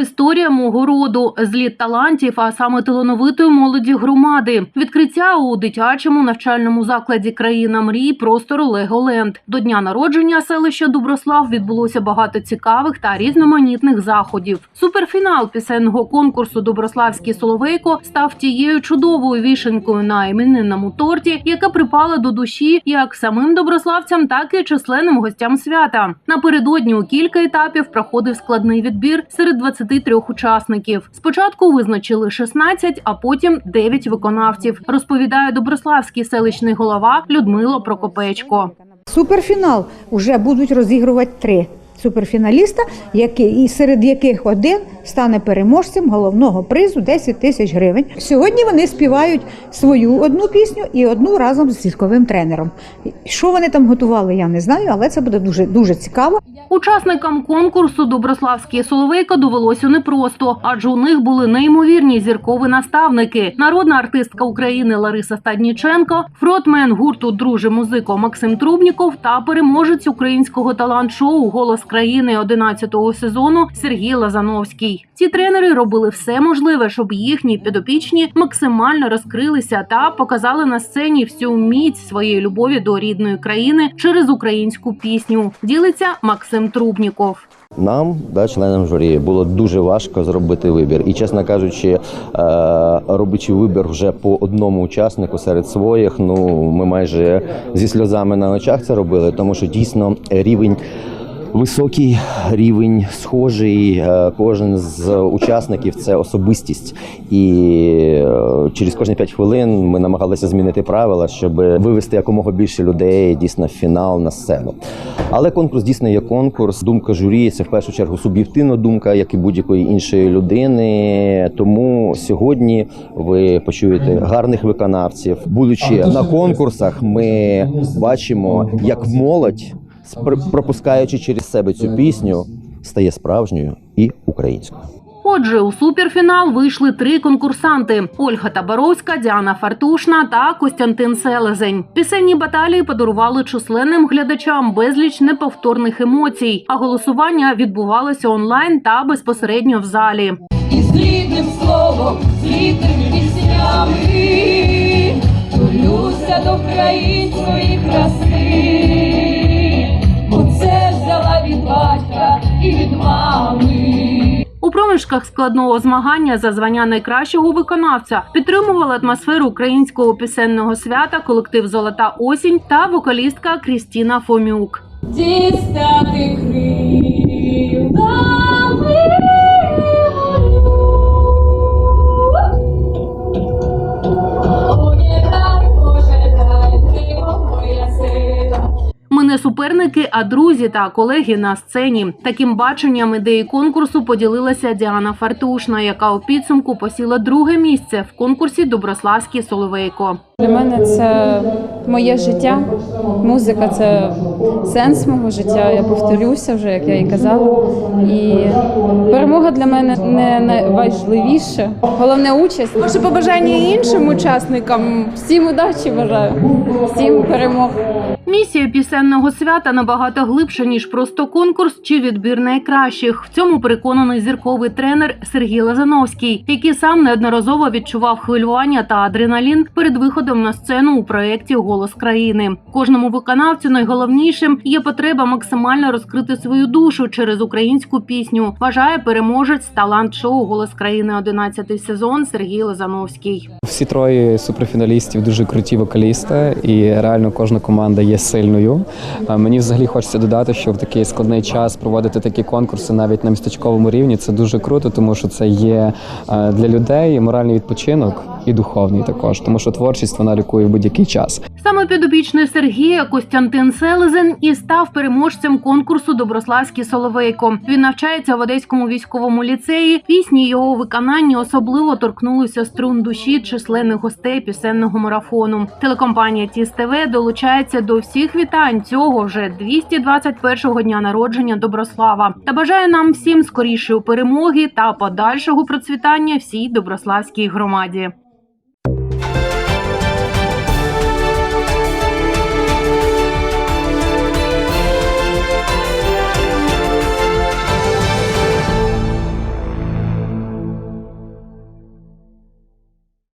Історія мого роду, зліт талантів, а саме талановитої молоді громади. Відкриття у дитячому навчальному закладі країна мрій простору Леголенд. До дня народження селища Дуброслав відбулося багато цікавих та різноманітних заходів. Суперфінал пісенного конкурсу Доброславський Соловейко став тією чудовою вішенкою на іменинному торті, яка припала до душі як самим доброславцям, так і численним гостям свята. Напередодні у кілька етапів проходив складний відбір серед 23 учасників. Спочатку визначили 16, а потім 9 виконавців. Розповідає доброславський селищний голова Людмила Прокопечко. Суперфінал вже будуть розігрувати три суперфіналіста, які, і серед яких один стане переможцем головного призу 10 тисяч гривень. Сьогодні вони співають свою одну пісню і одну разом з зірковим тренером. Що вони там готували, я не знаю, але це буде дуже дуже цікаво. Учасникам конкурсу Доброславський Соловейко довелося непросто, адже у них були неймовірні зіркові наставники. Народна артистка України Лариса Стадніченко, фронтмен гурту Друже музико Максим Трубніков та переможець українського талант-шоу Голос країни 11-го сезону Сергій Лазановський. Ці тренери робили все можливе, щоб їхні підопічні максимально розкрилися та показали на сцені всю міць своєї любові до рідної країни через українську пісню. Ділиться Максим Трубніков. Нам, да, членам журі, було дуже важко зробити вибір. І, чесно кажучи, е, робячи вибір вже по одному учаснику серед своїх, ну ми майже зі сльозами на очах це робили, тому що дійсно рівень. Високий рівень схожий. е, Кожен з учасників це особистість, і е, через кожні 5 хвилин ми намагалися змінити правила, щоб вивести якомога більше людей дійсно в фінал на сцену. Але конкурс дійсно є конкурс. Думка журі це в першу чергу суб'єктивна думка, як і будь-якої іншої людини. Тому сьогодні ви почуєте гарних виконавців. Будучи на конкурсах, ми бачимо, як молодь, пропускаючи через себе цю пісню, стає справжньою і українською. Отже, у суперфінал вийшли три конкурсанти: Ольга Табаровська, Діана Фартушна та Костянтин Селезень. Пісенні баталії подарували численним глядачам безліч неповторних емоцій, а голосування відбувалося онлайн та безпосередньо в залі. і злітним словом, злітними піснями, Тулюся до української У складного змагання за звання найкращого виконавця підтримували атмосферу українського пісенного свята колектив Золота осінь та вокалістка Крістіна Фомюк. Дістати крилами. Не суперники, а друзі та колеги на сцені. Таким баченням ідеї конкурсу поділилася Діана Фартушна, яка у підсумку посіла друге місце в конкурсі Доброславський Соловейко. Для мене це моє життя. Музика це сенс мого життя. Я повторюся вже, як я і казала. І перемога для мене не найважливіше. Головне участь. Ваше побажання іншим учасникам. Всім удачі бажаю, всім перемог. Місія пісенного свята набагато глибша ніж просто конкурс чи відбір найкращих. В цьому переконаний зірковий тренер Сергій Лазановський, який сам неодноразово відчував хвилювання та адреналін перед виходом на сцену у проєкті Голос країни. Кожному виконавцю найголовнішим є потреба максимально розкрити свою душу через українську пісню. Вважає переможець талант-шоу Голос країни 11 сезон Сергій Лазановський. Всі троє суперфіналістів дуже круті вокалісти, і реально кожна команда є сильною. Мені взагалі хочеться додати, що в такий складний час проводити такі конкурси навіть на містечковому рівні. Це дуже круто, тому що це є е, для людей моральний відпочинок і духовний також, тому що творчість вона лікує в будь-який час. Саме підопічний Сергія Костянтин Селезен і став переможцем конкурсу Доброславський Соловейко. Він навчається в Одеському військовому ліцеї. Пісні його виконанні особливо торкнулися струн душі численних гостей пісенного марафону. Телекомпанія Тіс ТВ долучається до всіх вітань цього вже 221-го дня народження Доброслава та бажає нам всім скорішої перемоги та подальшого процвітання всій доброславській громаді.